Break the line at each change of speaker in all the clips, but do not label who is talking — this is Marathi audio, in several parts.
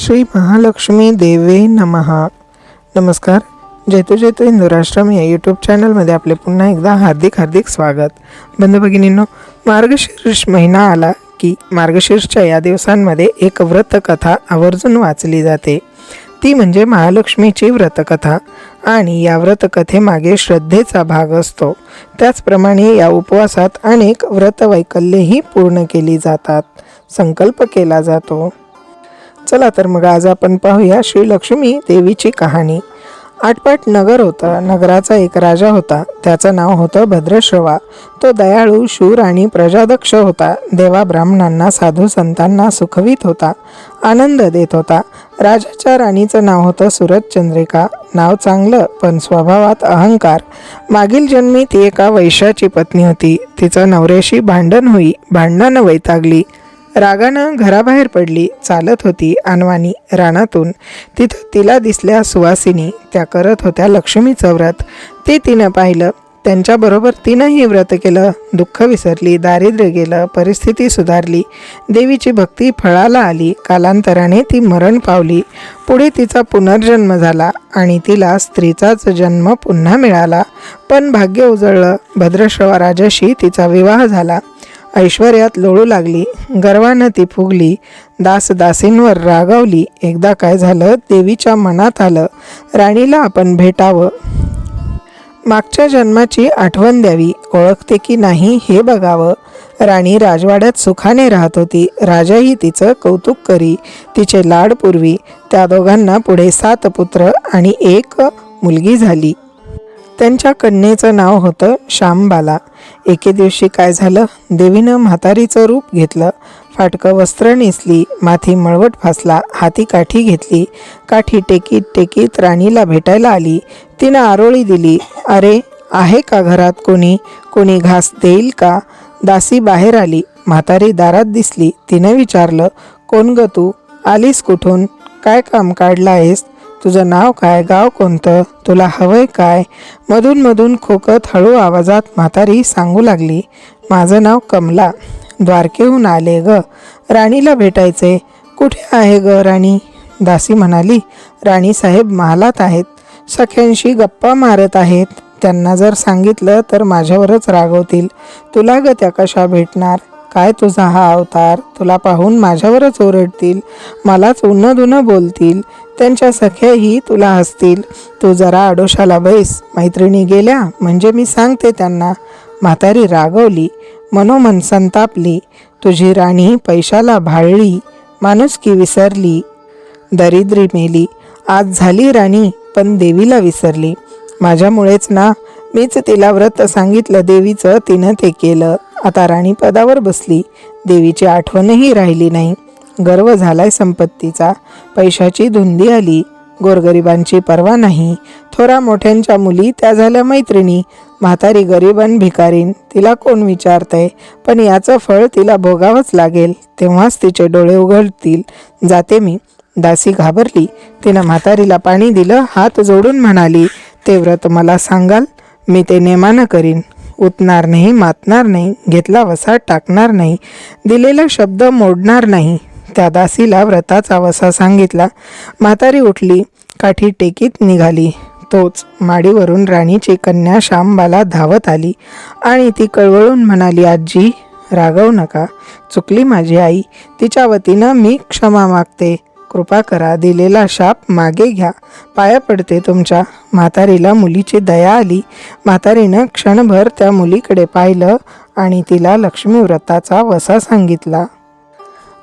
श्री महालक्ष्मी देवे नमहा नमस्कार. जैतो जैतो हिंदुराष्ट्रम या यूट्यूब चॅनलमध्ये आपले पुन्हा एकदा हार्दिक हार्दिक स्वागत. बंधू भगिनींनो मार्गशीर्ष महिना आला की मार्गशीर्षच्या या दिवसांमध्ये एक व्रतकथा आवर्जून वाचली जाते. ती म्हणजे महालक्ष्मीची व्रतकथा आणि या व्रतकथेमागे श्रद्धेचा भाग असतो. त्याचप्रमाणे या उपवासात अनेक व्रतवैकल्येही पूर्ण केली जातात. संकल्प केला जातो. चला तर मग आज आपण पाहूया श्री लक्ष्मी देवीची कहाणी. आटपाट नगर होतं नगराचा एक राजा होता. त्याचं नाव होतं भद्रश्रवा तो दयाळू शूर आणि प्रजादक्ष होता. देवा ब्राह्मणांना साधू संतांना सुखवित होता आनंद देत होता. राजाच्या राणीचं नाव होतं सूरजचंद्रिका. नाव चांगलं पण स्वभावात अहंकार. मागील जन्मी ती एका वैशाची पत्नी होती. तिचं नवऱ्याशी भांडण होई भांडणानं वैतागली. रागानं घराबाहेर पडली चालत होती अनवानी रानातून. तिथं तिला दिसल्या सुवासिनी त्या करत होत्या लक्ष्मीचं व्रत ते तिनं पाहिलं. त्यांच्याबरोबर तिनंही व्रत केलं. दुःख विसरली दारिद्र्य गेलं परिस्थिती सुधारली. देवीची भक्ती फळाला आली. कालांतराने ती मरण पावली. पुढे तिचा पुनर्जन्म झाला आणि तिला स्त्रीचाच जन्म पुन्हा मिळाला. पण भाग्य उजळलं. भद्रश्रवा राजाशी तिचा विवाह झाला. ऐश्वर्यात लोळू लागली. गर्वानं ती फुगली. दासदासींवर रागावली. एकदा काय झालं? देवीच्या मनात आलं. राणीला आपण भेटावं. मागच्या जन्माची आठवण द्यावी. ओळखते की नाही हे बघावं. राणी राजवाड्यात सुखाने राहत होती. राजाही तिचं कौतुक करी. तिचे लाड पुरवी. त्या दोघांना पुढे सात पुत्र आणि एक मुलगी झाली. त्यांच्या कन्येचं नाव होतं श्यामबाला. एके दिवशी काय झालं? देवीनं म्हातारीचं रूप घेतलं. फाटकं वस्त्र नेसली माथी मळवट फासला हाती काठी घेतली काठी टेकीत टेकीत राणीला भेटायला आली. तिनं आरोळी दिली अरे आहे का घरात कोणी? कोणी घास देईल का? दासी बाहेर आली. म्हातारी दारात दिसली. तिनं विचारलं कोण ग तू? आलीस कुठून? काय काम काढलं आहेस? तुझं नाव काय? गाव कोणतं? तुला हवंय काय? मधून मधून खोकत हळू आवाजात म्हातारी सांगू लागली माझं नाव कमला. द्वारकेहून आले ग. राणीला भेटायचे कुठे आहे ग राणी? दासी म्हणाली राणी साहेब महालात आहेत. सख्यांशी गप्पा मारत आहेत. त्यांना जर सांगितलं तर माझ्यावरच रागवतील तुला ग त्या कशा भेटणार? काय तुझा हा अवतार? तुला पाहून माझ्यावरच ओरडतील. मलाच उन्हं दुनं बोलतील. त्यांच्या सख्याही तुला हसतील तू जरा आडोशाला बैस. मैत्रिणी गेल्या म्हणजे मी सांगते त्यांना. म्हातारी रागवली. मनोमन संतापली. तुझी राणी पैशाला भाळली. माणुसकी विसरली. दरिद्री मेली. आज झाली राणी पण देवीला विसरली. माझ्यामुळेच ना मीच तिला व्रत सांगितलं देवीचं तिनं ते केलं. आता राणी पदावर बसली. देवीची आठवणही राहिली नाही. गर्व झालाय संपत्तीचा. पैशाची धुंदी आली. गोरगरिबांची पर्वा नाही. थोरा मोठ्यांच्या मुली त्या झाल्या मैत्रिणी. म्हातारी गरिबान भिकारीन तिला कोण विचारतंय? पण याचं फळ तिला भोगावंच लागेल. तेव्हाच तिचे डोळे उघडतील. जाते मी. दासी घाबरली. तिनं म्हातारीला पाणी दिलं हात जोडून म्हणाली ते व्रत मला सांगाल मी ते नेमानं करीन. उतणार नाही मातणार नाही घेतला वसा टाकणार नाही. दिलेला शब्द मोडणार नाही. त्या दासीला व्रताचा वसा सांगितला. म्हातारी उठली काठी टेकीत निघाली. तोच माडीवरून राणीची कन्या शांबाला धावत आली आणि ती कळवळून म्हणाली आजी रागवू नका. चुकली माझी आई. तिच्या वतीनं मी क्षमा मागते. कृपा करा दिलेला शाप मागे घ्या. पाया पडते तुमच्या. म्हातारीला मुलीची दया आली. म्हातारीनं क्षणभर त्या मुलीकडे पाहिलं आणि तिला लक्ष्मी व्रताचा वसा सांगितला.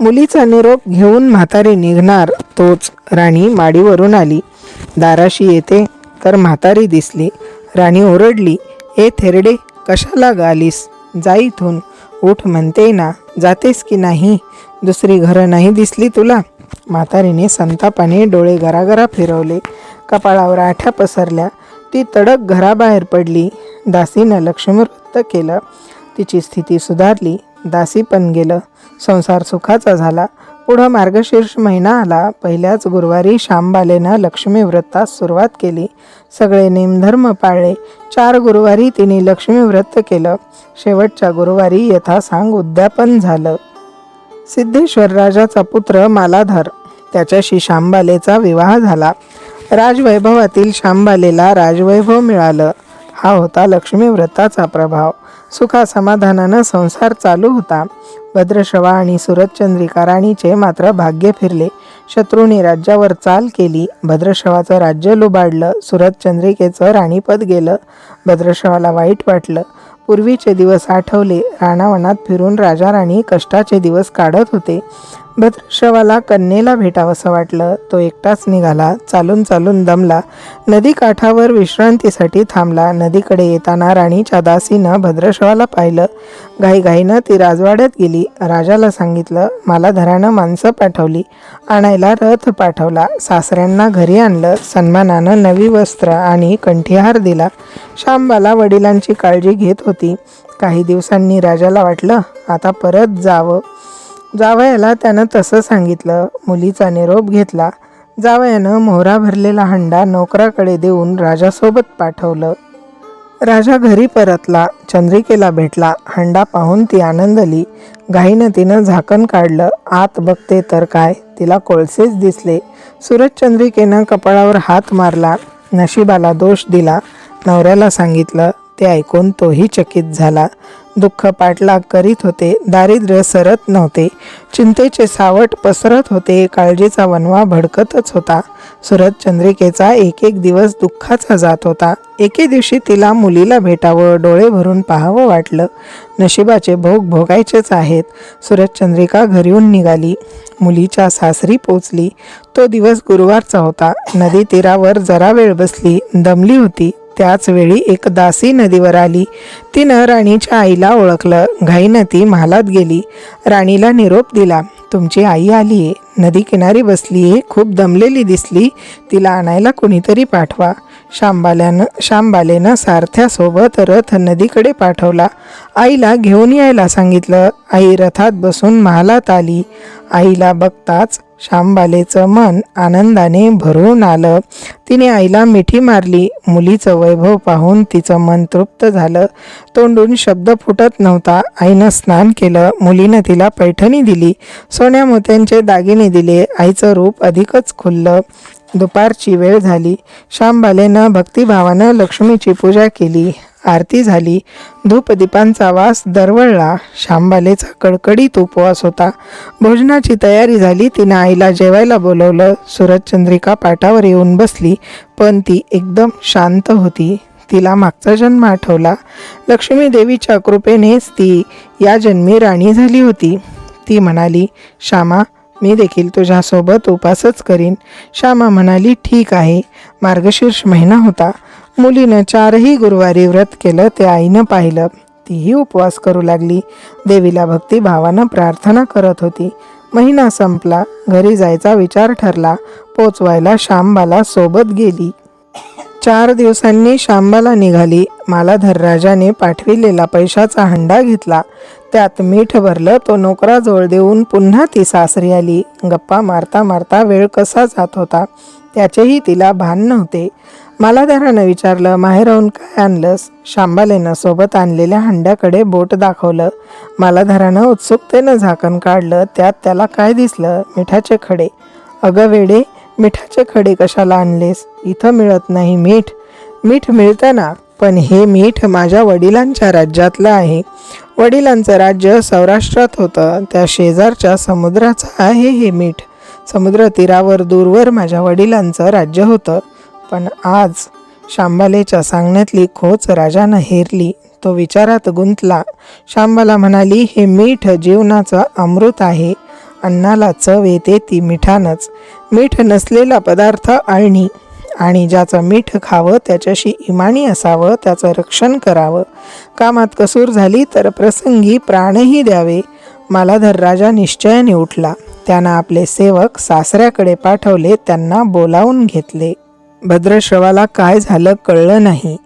मुलीचा निरोप घेऊन म्हातारी निघणार तोच राणी माडीवरून आली. दाराशी येते तर म्हातारी दिसली. राणी ओरडली ए थेरडे कशाला गालीस? जा इथून. उठ म्हणते ना जातेस की नाही? दुसरी घरं नाही दिसली तुला? म्हातारीने संतापाने डोळे घराघरा फिरवले. कपाळावर आठ्या पसरल्या. ती तडक घराबाहेर पडली. दासीनं लक्ष्मीवृत्त केलं. तिची स्थिती सुधारली. दासी पण गेलं. संसार सुखाचा झाला. पुढं मार्गशीर्ष महिना आला. पहिल्याच गुरुवारी श्यामबालेनं लक्ष्मी व्रतास सुरुवात केली. सगळे नेमधर्म पाळले. चार गुरुवारी तिने लक्ष्मी व्रत केलं. शेवटच्या गुरुवारी यथासांग उद्यापन झालं. सिद्धेश्वर राजाचा पुत्र मालाधर. त्याच्याशी श्यामबालेचा विवाह झाला. राजवैभवातील श्यामबालेला राजवैभव मिळालं. हा होता लक्ष्मी व्रताचा प्रभाव. सुखा समाधानानं संसार चालू होता. भद्रश्रवा आणि सुरतचंद्रिका राणीचे मात्र भाग्य फिरले. शत्रूने राज्यावर चाल केली. भद्रश्रवाचं राज्य लुबाडलं. सुरतचंद्रिकेचं राणीपद गेलं. भद्रश्रवाला वाईट वाटलं. पूर्वीचे दिवस आठवले. राणावनात फिरून राजा राणी कष्टाचे दिवस काढत होते. भद्रश्रवाला कन्येला भेटावंसं वाटलं. तो एकटाच निघाला. चालून चालून दमला. नदी काठावर विश्रांतीसाठी थांबला. नदीकडे येताना राणीच्या दासीनं भद्रश्रवाला पाहिलं. घाईघाईनं ती राजवाड्यात गेली. राजाला सांगितलं मला धरानं माणसं पाठवली. आणायला रथ पाठवला. सासऱ्यांना घरी आणलं. सन्मानानं नवी वस्त्र आणि कंठीहार दिला. शांबाला वडिलांची काळजी घेत होती. काही दिवसांनी राजाला वाटलं आता परत जावं. जावयाला त्यानं तसं सांगितलं मुलीचा निरोप घेतला. जावयानं मोहरा भरलेला हंडा नोकराकडे देऊन राजासोबत पाठवलं. राजा घरी परतला चंद्रिकेला भेटला. हंडा पाहून ती आनंदली. घाईनं तिनं झाकण काढलं. आत बघते तर काय? तिला कोळसेच दिसले. सूरजचंद्रिकेनं कपाळावर हात मारला. नशिबाला दोष दिला. नवऱ्याला सांगितलं ते ऐकून तोही चकित झाला. दुःख पाठलाग करीत होते दारिद्र्य सरत नव्हते. चिंतेचे सावट पसरत होते काळजीचा वनवा भडकतच होता. सुरत चंद्रिकेचा एक एक दिवस दुःखाचा जात होता. एके दिवशी तिला मुलीला भेटावं डोळे भरून पाहावं वाटलं. नशिबाचे भोग भोगायचेच आहेत. सुरत चंद्रिका घरीहून निघाली. मुलीच्या सासरी पोचली. तो दिवस गुरुवारचा होता. नदी तीरावर जरा वेळ बसली. दमली होती. त्याच वेळी एक दासी नदीवर आली. तिनं राणीच्या आईला ओळखलं. घाईनं ती महालात गेली. राणीला निरोप दिला. तुमची आई आली आहे नदी किनारी बसली आहे खूप दमलेली दिसली. तिला आणायला कुणीतरी पाठवा. शांबाल्यानं शांबालेनं सारथ्यासोबत रथ नदीकडे पाठवला. आईला घेऊन यायला सांगितलं. आई रथात बसून महालात आली. आईला बघताच शांबालेचं मन आनंदाने भरून आलं. तिने आईला मिठी मारली. मुलीचं वैभव पाहून तिचं मन तृप्त झालं. तोंडून शब्द फुटत नव्हता. आईनं स्नान केलं. मुलीनं तिला पैठणी दिली. सोन्या मोत्यांचे दागिने दिले. आईचं रूप अधिकच खुललं. दुपारची वेळ झाली. शांबालेनं भक्तिभावानं लक्ष्मीची पूजा केली. आरती झाली. धूपदीपांचा वास दरवळला. शांबालेचा कडकडीत उपवास होता. भोजनाची तयारी झाली. तिनं आईला जेवायला बोलवलं. सूरजचंद्रिका पाटावर येऊन बसली. पण ती एकदम शांत होती. तिला मागचा जन्म आठवला. लक्ष्मी देवीच्या कृपेनेच ती या जन्मी राणी झाली होती. ती म्हणाली श्यामा मी देखील तुझ्यासोबत उपासच करीन. श्यामा म्हणाली ठीक आहे. मार्गशीर्ष महिना होता. मुलीनं चारही गुरुवारी व्रत केलं ते आईनं पाहिलं. तीही उपवास करू लागली. देवीला भक्तिभावानं प्रार्थना करत होती. महिना संपला. घरी जायचा विचार ठरला. पोचवायला श्यामबाला सोबत गेली. चार दिवसांनी शांबाला निघाली. मालाधरराजाने पाठविलेला पैशाचा हंडा घेतला. त्यात मीठ भरलं तो नोकराजवळ देऊन पुन्हा ती सासरी आली. गप्पा मारता मारता वेळ कसा जात होता त्याचेही तिला भान नव्हते. मालाधारानं विचारलं माहेरहून काय आणलंस? शांबालेनं सोबत आणलेल्या हंड्याकडे बोट दाखवलं. मालाधारानं उत्सुकतेनं झाकण काढलं त्यात त्याला काय दिसलं? मिठाचे खडे. अगं वेडे मिठाचे खडे कशाला आणलेस? इथं मिळत नाही मीठ. मीठ मिळतं ना? पण हे मीठ माझ्या वडिलांच्या राज्यातलं आहे. वडिलांचं राज्य सौराष्ट्रात होतं. त्या शेजारच्या समुद्राचं आहे हे मीठ. समुद्र तीरावर दूरवर माझ्या वडिलांचं राज्य होतं. पण आज शांबालेच्या सांगण्यातली खोच राजानं हेरली. तो विचारात गुंतला. शांबाला म्हणाली हे मीठ जीवनाचं अमृत आहे. अन्नाला चव येते ती मिठानंच. मीठ नसलेला पदार्थ आळणी. आणि ज्याचं मीठ खावं त्याच्याशी इमानी असावं त्याचं रक्षण करावं. कामात कसूर झाली तर प्रसंगी प्राणही द्यावे. मालाधर राजा निश्चयाने उठला. त्यानं आपले सेवक सासऱ्याकडे पाठवले त्यांना बोलावून घेतले. भद्रश्रवाला काय झालं कळलं नाही.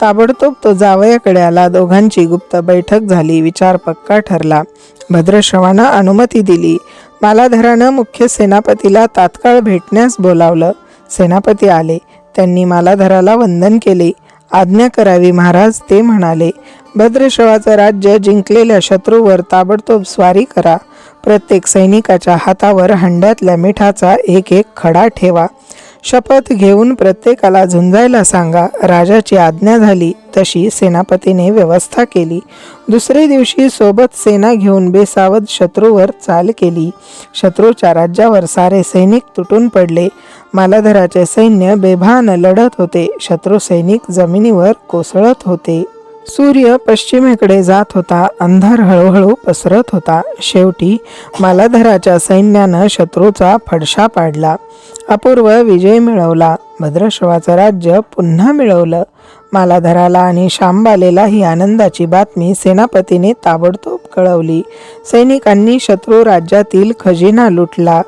ताबडतोब तो जावयाकडे आला. दोघांची गुप्त बैठक झाली. विचार पक्का ठरला. भद्रश्रवानं अनुमती दिली. मालाधरानं मुख्य सेनापतीला तात्काळ भेटण्यास बोलावलं. सेनापती आले. त्यांनी मालाधराला वंदन केले. आज्ञा करावी महाराज ते म्हणाले भद्रशवाचं राज्य जिंकलेल्या शत्रूवर ताबडतोब स्वारी करा. प्रत्येक सैनिकाच्या हातावर हंड्यातल्या मिठाचा एक एक खडा ठेवा. शपथ घेऊन प्रत्येकाला झुंजायला सांगा. राजाची आज्ञा झाली तशी सेनापतीने व्यवस्था केली. दुसरे दिवशी सोबत सेना घेऊन बेसावध शत्रूवर चाल केली. शत्रूच्या राज्यावर सारे सैनिक तुटून पडले. मालाधराचे सैन्य बेभान लढत होते. शत्रू सैनिक जमिनीवर कोसळत होते. सूर्य पश्चिमेकडे जात होता अंधार हळूहळू पसरत होता. शेवटी मालाधराच्या सैन्यानं शत्रूचा फडशा पाडला. अपूर्व विजय मिळवला. भद्रश्रवाचं राज्य पुन्हा मिळवलं. मालाधराला आणि शांबालेला ही आनंदाची बातमी सेनापतीने ताबडतोब कळवली. सैनिकांनी शत्रू राज्यातील खजिना लुटला.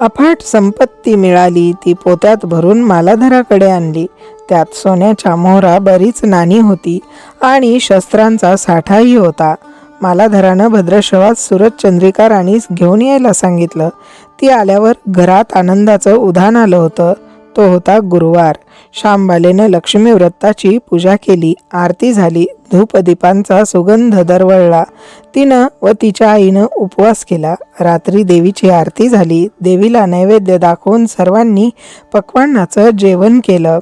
अफाट संपत्ती मिळाली ती पोत्यात भरून मालाधराकडे आणली. त्यात सोन्याच्या मोहरा बरीच नाणी होती आणि शस्त्रांचा साठाही होता. मालाधरानं भद्रशवात सुरत चंद्रिका राणीस घेऊन यायला सांगितलं. ती आल्यावर घरात आनंदाचं उधाण आलं होतं. तो होता गुरुवार. शांबालेनं लक्ष्मी व्रताची पूजा केली. आरती झाली. धूपदीपांचा सुगंध दरवळला. तिनं व तिच्या आईनं उपवास केला. रात्री देवीची आरती झाली. देवीला नैवेद्य दाखवून सर्वांनी पक्वान्नाचं जेवण केलं.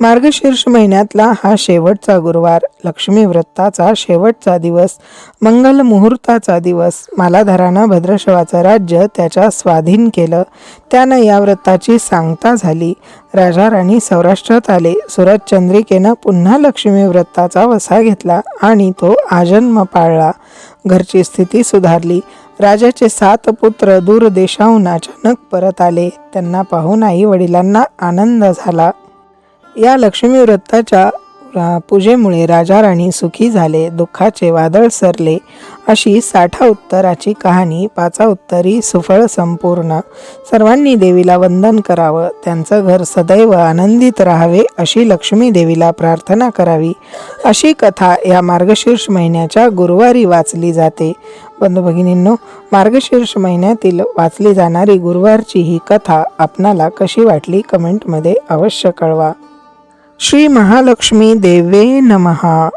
मार्गशीर्ष महिन्यातला हा शेवटचा गुरुवार. लक्ष्मी व्रताचा शेवटचा दिवस. मंगल मुहूर्ताचा दिवस. मालाधरानं भद्रशवाचं राज्य त्याच्या स्वाधीन केलं. त्यानं या व्रताची सांगता झाली. राजा राणी सौराष्ट्रात आले. सुरत चंद्रिकेनं पुन्हा लक्ष्मी व्रताचा वसा घेतला आणि तो आजन्म पाळला. घरची स्थिती सुधारली. राजाचे सात पुत्र दूरदेशाहून अचानक परत आले. त्यांना पाहून आई वडिलांना आनंद झाला. या लक्ष्मी व्रताच्या पूजेमुळे राजा राणी सुखी झाले दुःखाचे वादळ सरले अशी साठा उत्तराची कहाणी पाचा उत्तरी सुफळ संपूर्ण. सर्वांनी देवीला वंदन करावं त्यांचं घर सदैव आनंदित राहावे अशी लक्ष्मी देवीला प्रार्थना करावी. अशी कथा या मार्गशीर्ष महिन्याच्या गुरुवारी वाचली जाते. बंधू भगिनींनो मार्गशीर्ष महिन्यातील वाचली जाणारी गुरुवारची ही कथा आपणाला कशी वाटली कमेंटमध्ये अवश्य कळवा. श्री महालक्ष्मी देवे नमहा